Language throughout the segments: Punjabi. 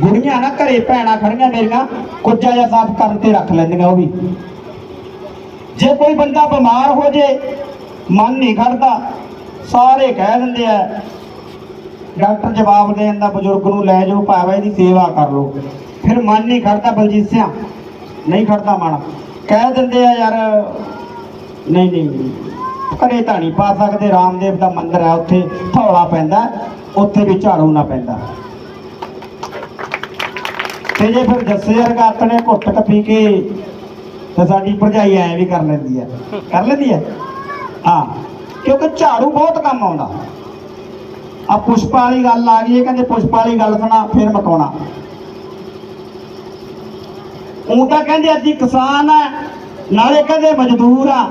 ਬੁੜੀਆਂ ਨਾ ਘਰੇ ਭੈਣਾਂ ਖੜੀਆਂ ਮੇਰੀਆਂ, ਕੁੱਜਾ ਜਿਹਾ ਸਾਫ਼ ਕਰਨ ਤੇ ਰੱਖ ਲੈਂਦੀਆਂ ਉਹ ਵੀ। ਜੇ ਕੋਈ ਬੰਦਾ ਬਿਮਾਰ ਹੋ ਜੇ, ਮਨ ਨਹੀਂ ਖੜਦਾ, ਸਾਰੇ ਕਹਿ ਦਿੰਦੇ ਆ, ਡਾਕਟਰ ਜਵਾਬ ਦੇ ਦਿੰਦਾ ਬਜ਼ੁਰਗ ਨੂੰ ਲੈ ਜਾਓ, ਭਾਵੇਂ ਇਹਦੀ ਸੇਵਾ ਕਰ ਲਓ। ਫਿਰ ਮਨ ਨਹੀਂ ਖੜਦਾ ਬਲਜੀਤ ਸਿੰਘ ਨਹੀਂ ਖੜਦਾ ਮਨ। ਕਹਿ ਦਿੰਦੇ ਆ ਯਾਰ, ਨਹੀਂ ਨਹੀਂ ਘਰੇ ਤਾਂ ਨਹੀਂ ਪਾ ਸਕਦੇ, ਰਾਮਦੇਵ ਦਾ ਮੰਦਿਰ ਹੈ ਉੱਥੇ ਥੌਲਾ ਪੈਂਦਾ, ਉੱਥੇ ਵੀ ਝਾੜੂ ਨਾ ਪੈਂਦਾ। ਤੇ ਜੇ ਫਿਰ ਜੱਸੇ ਵਰਗਾ ਆਪਣੇ ਘੁੱਟ ਕ ਪੀ ਕੇ ਤੇ ਸਾਡੀ ਭਰਜਾਈ ਐ ਵੀ ਕਰ ਲੈਂਦੀ ਹੈ ਕਰ ਲੈਂਦੀ ਹੈ ਹਾਂ, ਕਿਉਂਕਿ ਝਾੜੂ ਬਹੁਤ ਕੰਮ ਆਉਂਦਾ। ਆ ਪੁਸ਼ਪਾ ਵਾਲੀ ਗੱਲ ਆ ਗਈ ਹੈ ਕਹਿੰਦੇ ਪੁਸ਼ਪਾ ਵਾਲੀ ਗੱਲ ਸੁਣਾ, ਫਿਰ ਮਕਾਉਣਾ ਉਹ ਤਾਂ ਕਹਿੰਦੇ ਅਸੀਂ ਕਿਸਾਨ ਆ ਨਾਲੇ ਕਹਿੰਦੇ ਮਜ਼ਦੂਰ ਆ।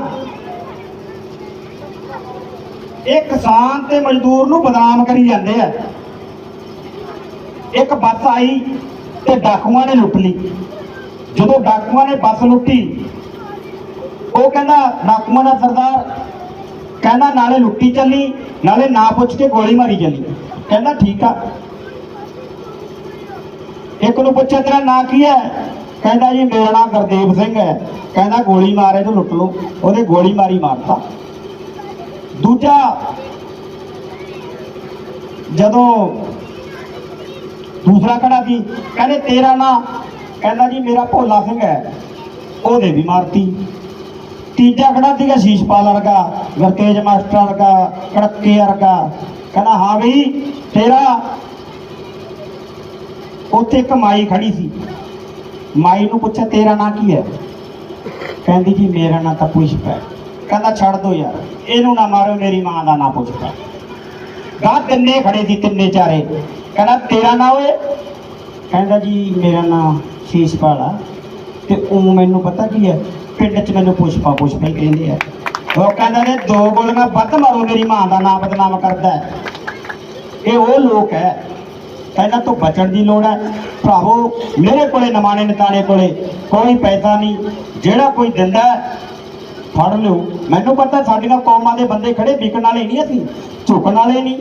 ਇਹ ਕਿਸਾਨ ਤੇ ਮਜ਼ਦੂਰ ਨੂੰ ਬਦਨਾਮ ਕਰੀ ਜਾਂਦੇ ਆ। ਇੱਕ ਬੱਸ ਆਈ ਤੇ ਡਾਕੂਆਂ ਨੇ ਲੁੱਟ ਲਈ। ਜਦੋਂ ਡਾਕੂਆਂ ਨੇ ਬੱਸ ਲੁੱਟੀ, ਉਹ ਕਹਿੰਦਾ, ਡਾਕੂਆਂ ਦਾ ਸਰਦਾਰ। ਕਹਿੰਦਾ, ਨਾਲੇ ਲੁੱਟੀ ਚੱਲੀ, ਨਾਲੇ ਨਾ ਪੁੱਛ ਕੇ ਗੋਲੀ ਮਾਰੀ ਚੱਲੀ। ਕਹਿੰਦਾ, ਠੀਕ ਆ। ਇੱਕ ਨੂੰ ਪੁੱਛਿਆ, ਤੇਰਾ ਨਾਂ ਕੀ ਹੈ? ਕਹਿੰਦਾ, ਜੀ, ਮੇਰਾ ਨਾਮ ਗੁਰਦੇਵ ਸਿੰਘ ਹੈ। ਕਹਿੰਦਾ, ਗੋਲੀ ਮਾਰੇ ਤੋਂ ਲੁੱਟ ਲਓ। ਉਹਦੇ ਗੋਲੀ ਮਾਰੀ, ਮਾਰਤਾ। ਦੂਜਾ, ਜਦੋਂ ਦੂਸਰਾ ਖੜਾ ਸੀ, ਕਹਿੰਦੇ ਤੇਰਾ ਨਾਂ, ਕਹਿੰਦਾ ਜੀ ਮੇਰਾ ਭੋਲਾ ਸਿੰਘ ਹੈ। ਉਹਦੇ ਵੀ ਮਾਰਤੀ। ਤੀਜਾ ਖੜਾ ਸੀਗਾ ਸ਼ੀਸ਼ਪਾਲ ਵਰਗਾ, ਵਰਤੇਜ ਮਾਸਟਰ ਵਰਗਾ, ਕੜਕੇ ਵਰਗਾ। ਕਹਿੰਦਾ, ਹਾਂ ਬਈ, ਤੇਰਾ ਉੱਥੇ ਇੱਕ ਮਾਈ ਖੜੀ ਸੀ। ਮਾਈ ਨੂੰ ਪੁੱਛਿਆ, ਤੇਰਾ ਨਾਂ ਕੀ ਹੈ? ਕਹਿੰਦੀ, ਜੀ ਮੇਰਾ ਨਾਂ ਤਾਂ ਪੁਸ਼ਪ ਹੈ। ਕਹਿੰਦਾ, ਛੱਡ ਦੋ ਯਾਰ, ਇਹਨੂੰ ਨਾ ਮਾਰੋ, ਮੇਰੀ ਮਾਂ ਦਾ ਨਾਂ ਪੁਸ਼ਪ ਹੈ। ਗਾ ਤਿੰਨੇ ਖੜੇ ਸੀ, ਤਿੰਨੇ ਚਾਰੇ। ਕਹਿੰਦਾ, ਤੇਰਾ ਨਾਂ ਓਏ? ਕਹਿੰਦਾ ਜੀ, ਮੇਰਾ ਨਾਂ ਸ਼ੀਸ਼ਪਾਲ ਆ। ਤੇ ਉਹ ਮੈਨੂੰ ਪਤਾ ਕੀ ਹੈ? ਪਿੰਡ 'ਚ ਮੈਨੂੰ ਪੁਸ਼ਪਾ ਪੁਸ਼ਪਾ ਹੀ ਕਹਿੰਦੇ ਆ। ਉਹ ਕਹਿੰਦਾ ਨੇ, ਦੋ ਗੋਲੀਆਂ ਵੱਧ ਮਾਰੋ, ਮੇਰੀ ਮਾਂ ਦਾ ਨਾਮ ਬਦਨਾਮ ਕਰਦਾ ਇਹ ਉਹ ਲੋਕ ਹੈ। ਕਹਿੰਦਾ, ਤੋਂ ਬਚਣ ਦੀ ਲੋੜ ਹੈ। ਭਰਾਵੋ, ਮੇਰੇ ਕੋਲੇ ਨਮਾਣੇ ਨਤਾਣੇ ਕੋਲੇ ਕੋਈ ਪੈਸਾ ਨਹੀਂ। ਜਿਹੜਾ ਕੋਈ ਦਿੰਦਾ ਫੜ ਲਿਓ। ਮੈਨੂੰ ਪਤਾ ਸਾਡੀਆਂ ਕੌਮਾਂ ਦੇ ਬੰਦੇ ਖੜੇ, ਵਿਕਣ ਵਾਲੇ ਨਹੀਂ ਅਸੀਂ, ਝੁਕਣ ਵਾਲੇ ਨਹੀਂ।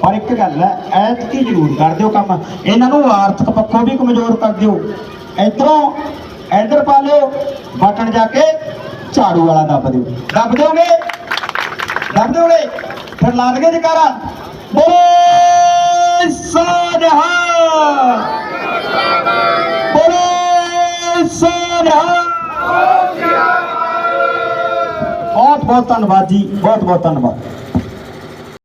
ਪਰ ਇੱਕ ਗੱਲ ਹੈ, ਐਤਕੀ ਜ਼ਰੂਰ ਕਰ ਦਿਓ ਕੰਮ। ਇਹਨਾਂ ਨੂੰ ਆਰਥਿਕ ਪੱਖੋਂ ਵੀ ਕਮਜ਼ੋਰ ਕਰ ਦਿਓ। ਇਧਰੋਂ ਇਧਰ ਪਾ ਲਿਓ ਬਟਨ ਜਾ ਕੇ ਝਾੜੂ ਵਾਲਾ ਦੱਬ ਦਿਓ। ਦੱਬ ਦਿਓਗੇ? ਦੱਬ ਦਿਓਗੇ? ਫਿਰ ਲਾ ਦਗੇ ਜਕਾਰਾ। ਬੋਲੇ ਸਾਜਹਾ। ਬੋਲੇ ਸਾਜਹਾ ਬਹੁਤ ਬਹੁਤ ਧੰਨਵਾਦ ਜੀ ਬਹੁਤ ਬਹੁਤ ਧੰਨਵਾਦ।